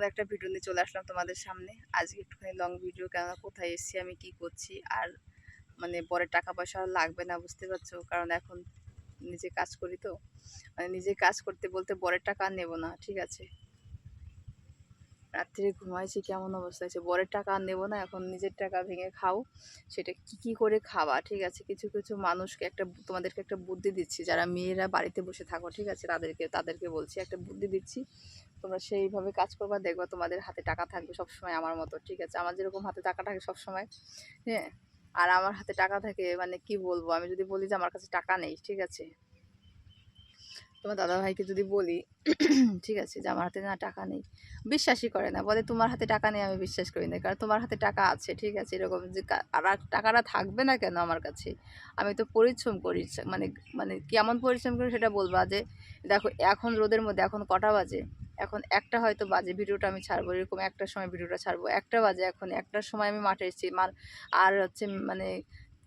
নতুন একটা ভিডিও নিয়ে চলে আসলাম তোমাদের সামনে। আজকে একটুখানি লং ভিডিও কেননা কোথায় এসছি, আমি কি করছি, আর মানে বরের টাকা পয়সা লাগবে না, বুঝতে পারছ? কারণ এখন নিজে কাজ করি তো। মানে নিজে কাজ করতে বলতে বরের টাকা নেব না, ঠিক আছে? রাত্রে ঘুমাইছি কেমন অবস্থা? আছে বরের টাকা আর নেব না, এখন নিজের টাকা ভেঙে খাও। সেটা কি কি করে খাওয়া ঠিক আছে, কিছু কিছু মানুষকে একটা তোমাদেরকে একটা বুদ্ধি দিচ্ছি। যারা মেয়েরা বাড়িতে বসে থাকো, ঠিক আছে, তাদেরকে তাদেরকে বলছি, একটা বুদ্ধি দিচ্ছি। তোমরা সেইভাবে কাজ করবা, দেখবা তোমাদের হাতে টাকা থাকবে সবসময় আমার মতো, ঠিক আছে? আমার যেরকম হাতে টাকা থাকে সবসময় হ্যাঁ? আর আমার হাতে টাকা থাকে মানে কি বলব? আমি যদি বলি যে আমার কাছে টাকা নেই, ঠিক আছে? তোমার দাদাভাইকে যদি বলি, ঠিক আছে, যে আমার হাতে না টাকা নেই। বিশ্বাসই করে না, বলে তোমার হাতে টাকা নেই আমি বিশ্বাস করি না, কারণ তোমার হাতে টাকা আছে, ঠিক আছে, এরকম যে আর আর টাকাটা থাকবে না কেন আমার কাছে? আমি তো পরিশ্রম করি মানে মানে কেমন পরিশ্রম করি সেটা বলবা যে, দেখো, এখন রোদের মধ্যে এখন কটা বাজে? এখন একটা হয়তো বাজে, ভিডিওটা আমি ছাড়বো, এরকম একটার সময় ভিডিওটা ছাড়বো। একটা বাজে এখন, একটার সময় আমি মাঠে এসেছি মার আর হচ্ছে মানে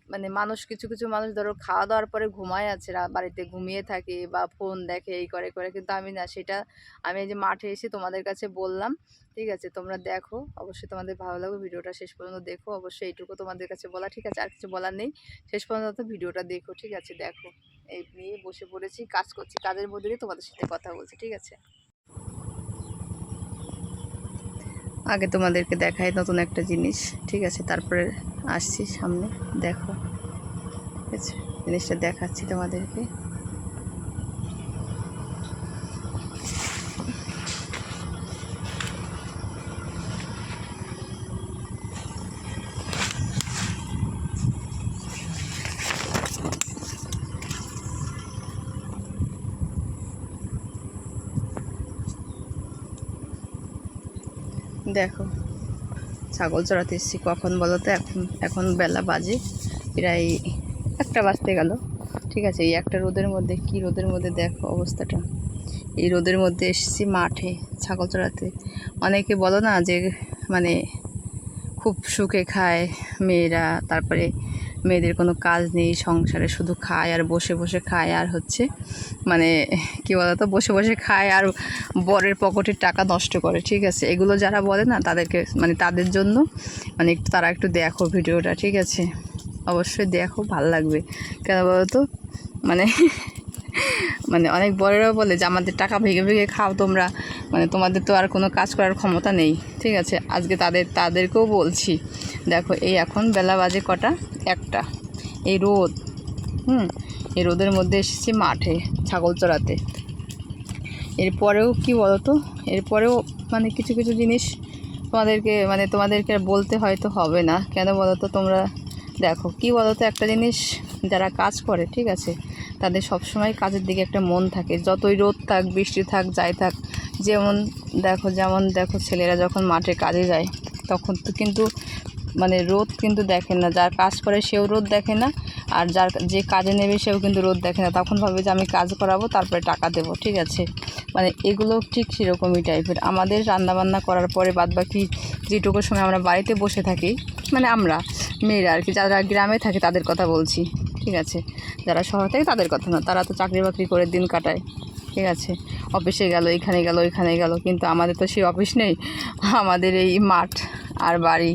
মানে মানুষ, কিছু কিছু মানুষ ধরো খাওয়া দাওয়ার পরে ঘুমায় আছে বাড়িতে ঘুমিয়ে থাকে বা ফোন দেখে, এই করে করে, কিন্তু আমি না, সেটা আমি এই যে মাঠে এসে তোমাদের কাছে বললাম, ঠিক আছে, তোমরা দেখো, অবশ্যই তোমাদের ভালো লাগবে, ভিডিওটা শেষ পর্যন্ত দেখো, অবশ্যই এইটুকু তোমাদের কাছে বলা, ঠিক আছে, আর কিছু বলার নেই, শেষ পর্যন্ত তো ভিডিওটা দেখো, ঠিক আছে, দেখো, এই নিয়ে বসে পড়েছি, কাজ করছি, কাজের মধ্যে তোমাদের সাথে কথা বলছি, ঠিক আছে। আগে তোমাদেরকে দেখাই নতুন একটা জিনিস। ঠিক আছে, তারপরে আসছি সামনে, দেখো। ঠিক আছে, জিনিসটা দেখাচ্ছি তোমাদেরকে। দেখো, ছাগল চড়াতে এসেছি। কখন বলো তো, এখন এখন বেলা বাজে, প্রায় একটা বাজতে গেল। ঠিক আছে, এই একটা রোদের মধ্যে, কি রোদের মধ্যে দেখো অবস্থাটা। এই রোদের মধ্যে এসেছি মাঠে ছাগল চড়াতে। অনেকে বলো না যে মানে খুব সুখে খায় মেয়েরা, তারপরে মেয়েদের কোনো কাজ নেই, সংসারে শুধু খায় আর বসে বসে খায় আর হচ্ছে মানে কী বলতো, বসে বসে খায় আর বরের পকেটের টাকা নষ্ট করে, ঠিক আছে? এগুলো যারা বলে না, তাদেরকে মানে তাদের জন্য মানে একটু, তারা একটু দেখো ভিডিওটা, ঠিক আছে? অবশ্যই দেখো, ভালো লাগবে। কেন বলো তো মানে মানে অনেক বড়রাও বলে যে, আমাদের টাকা ভেঙে ভেঙে খাও তোমরা মানে তোমাদের তো আর কোনো কাজ করার ক্ষমতা নেই। ঠিক আছে? আজকে তাদের, তাদেরকেও বলছি দেখো, এই এখন বেলা বাজে কটা? একটা। এই রোদ। হুম? এই রোদের মধ্যে এসেছি মাঠে, ছাগল চড়াতে। এরপরেও কি বলতো? এরপরেও মানে কিছু কিছু জিনিস তোমাদেরকে মানে তোমাদেরকে বলতে হয়তো হবে না। কেন বলো তো তোমরা দেখো, কি বলো তো একটা জিনিস যারা কাজ করে, ঠিক আছে? তাদের সবসময় কাজের দিকে একটা মন থাকে। যতই রোদ থাক, বৃষ্টি থাক, যাই থাক, যেমন দেখো যেমন দেখো, ছেলেরা যখন মাঠে কাজে যায়, তখন তো কিন্তু মানে রোদ কিন্তু দেখে না। যার কাজ করে সেও রোদ দেখে না, আর যার যে কাজে নেবে সেও কিন্তু রোদ দেখে না। তখন ভাবে যে আমি কাজ করাবো, তারপরে টাকা দেবো, ঠিক আছে? মানে এগুলো ঠিক সেরকমই টাইপের। আমাদের রান্নাবান্না করার পরে বাদবাকি যেটুকু সময় আমরা বাড়িতে বসে থাকি মানে আমরা মেয়েরা আর কি, যারা গ্রামে থাকে তাদের কথা বলছি, ঠিক আছে? যারা শহর থাকে তাদের কথা না। তারা তো চাকরি বাকরি করে দিন কাটায়, ঠিক আছে? অফিসে গেল, এখানে গেল, ওইখানে গেল, কিন্তু আমাদের তো সেই অফিস নেই। আমাদের এই মাঠ আর বাড়ি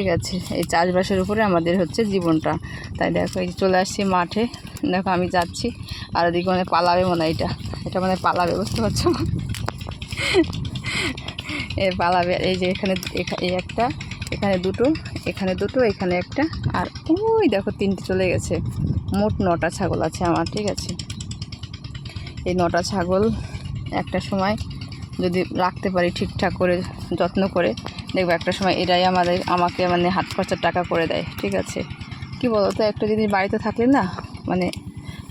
ঠিক আছে, এই চাষবাসের উপরে আমাদের হচ্ছে জীবনটা। তাই দেখো, এই চলে আসছি মাঠে। দেখো, আমি যাচ্ছি, আর ওদিকে মানে পালাবে মনে হয় এটা। এটা মানে পালাবে, বুঝতে পারছ? এ পালাবে, এই যে এখানে এখা- এই একটা, এখানে দুটো এখানে দুটো, এখানে একটা, আর ওই দেখো, তিনটে চলে গেছে। মোট নটা ছাগল আছে আমার, ঠিক আছে? এই নটা ছাগল একটা সময় যদি রাখতে পারি ঠিকঠাক করে, যত্ন করে দেখব একটা সময় এটাই আমাদের, আমাকে মানে হাত খরচার টাকা করে দেয়, ঠিক আছে? কি বলো তো একটা জিনিস বাড়িতে থাকলে না মানে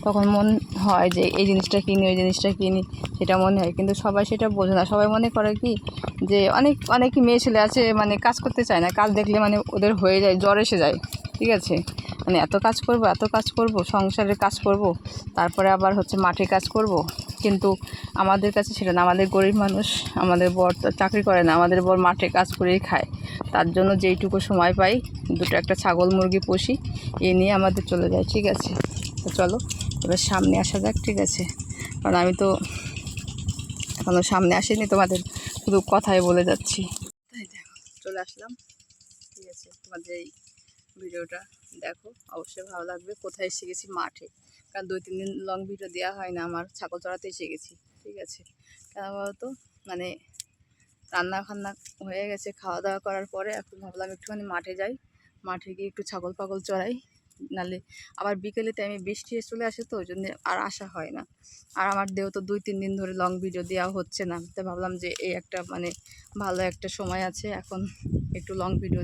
তখন মন হয় যে এই জিনিসটা কিনি, ওই জিনিসটা কিনি, সেটা মনে হয়। কিন্তু সবাই সেটা বোঝে না। সবাই মনে করে কি, যে অনেক অনেক মেয়ে ছেলে আছে মানে কাজ করতে চায় না। কাজ দেখলে মানে ওদের হয়ে যায়, জ্বর এসে যায়, ঠিক আছে? মানে এত কাজ করব, এত কাজ করব, সংসারের কাজ করব, তারপরে আবার হচ্ছে মাঠে কাজ করব কিন্তু আমাদের কাছে সেটা না। আমাদের গরিব মানুষ, আমাদের বর চাকরি করে না, আমাদের বর মাঠে কাজ করেই খায়। তার জন্য যেইটুকু সময় পাই, দুটো একটা ছাগল মুরগি পুষি এ নিয়ে আমাদের চলে যায়, ঠিক আছে? তো চলো, এবার সামনে আসা যাক, ঠিক আছে? কারণ আমি তো এখনও সামনে আসিনি তোমাদের, শুধু কথাই বলে যাচ্ছি। তাই চলে আসলাম, ঠিক আছে? তোমাদের এই ভিডিওটা দেখো, অবশ্যই ভালো লাগবে। কোথায় গেছি? মাঠে। কারণ দুই, তিন দিন লং ভিডিও দেওয়া হয় না, আমার ছাগল চড়াতে এসে গেছি, ঠিক আছে? কেন বলতো মানে রান্না ফান্না হয়ে গেছে খাওয়া দাওয়া করার পরে এখন ভাবলাম একটুখানি মাঠে যাই, মাঠে গিয়ে একটু ছাগল পাগল চড়াই, নালে আবার বিকেলে টাইমে বৃষ্টি চলে আসে তো ওই জন্য আর আসা হয় না। আর আমার দেহ তো দুই, তিন দিন ধরে লং ভিডিও দেওয়া হচ্ছে না তাই ভাবলাম যে এই একটা মানে ভালো একটা সময় আছে, এখন একটু লং ভিডিও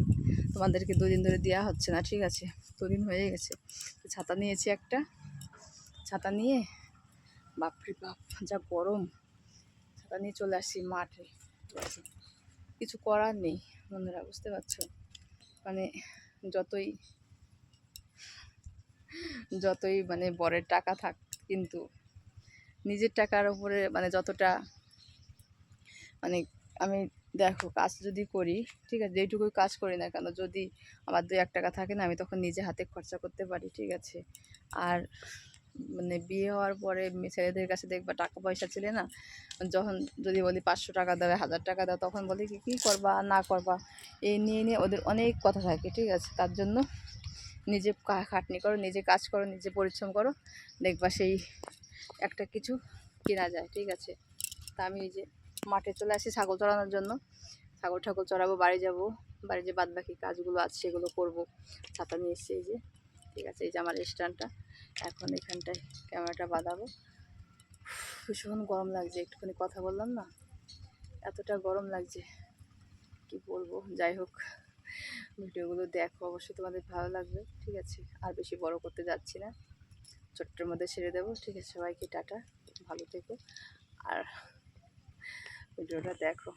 তোমাদেরকে দুদিন ধরে দেওয়া হচ্ছে না, ঠিক আছে? দুদিন হয়ে গেছে ছাতা নিয়েছি একটা ছাতা নিয়ে, বাপরে বাপ, যা গরম। ছাতা নিয়ে চলে আসি মাঠে। কিছু করার নেই, বন্ধুরা, বুঝতে পারছ? মানে যতই যতই মানে বরের টাকা থাক, কিন্তু নিজের টাকার উপরে মানে যতটা মানে আমি দেখো, কাজ যদি করি, ঠিক আছে, যেইটুকুই কাজ করি না কেন, যদি আমার দু এক টাকা থাকে না, আমি তখন নিজে হাতে খরচা করতে পারি, ঠিক আছে? আর মানে বিয়ে হওয়ার পরে ছেলেদের কাছে দেখবা টাকা পয়সা ছিলে না। যখন যদি বলি পাঁচশো টাকা দেবে হাজার টাকা দাও, তখন বলি কি, কী করবা, না করবা? এই নিয়ে নিয়ে ওদের অনেক কথা থাকে, ঠিক আছে? তার জন্য নিজে খাটনি করো, নিজে কাজ করো, নিজে পরিশ্রম করো। দেখবা সেই একটা কিছু কেনা যায়, ঠিক আছে? তা আমি এই যে মাঠে চলে আসি ছাগল চড়ানোর জন্য। ছাগল ঠাগল চড়াবো, বাড়ি যাব। বাড়ি যে বাদ বাকি কাজগুলো আছে সেগুলো করব। ছাতা নিয়ে এসছি এই যে। ঠিক আছে, এই যে আমার স্ট্যান্ডটা। এখন এখানটায় ক্যামেরাটা বাঁধাবো। ভীষণ গরম লাগছে, একটুখানি কথা বললাম না? এতটা গরম লাগছে, কি বলব? যাই হোক, ভিডিওগুলো দেখো, অবশ্যই তোমাদের ভালো লাগবে, ঠিক আছে? আর বেশি বড় করতে যাচ্ছি না। ছোট্টের মধ্যে ছেড়ে দেবো, ঠিক আছে? সবাইকে টাটা, ভালো থেকো। আর ভিডিওটা দেখো।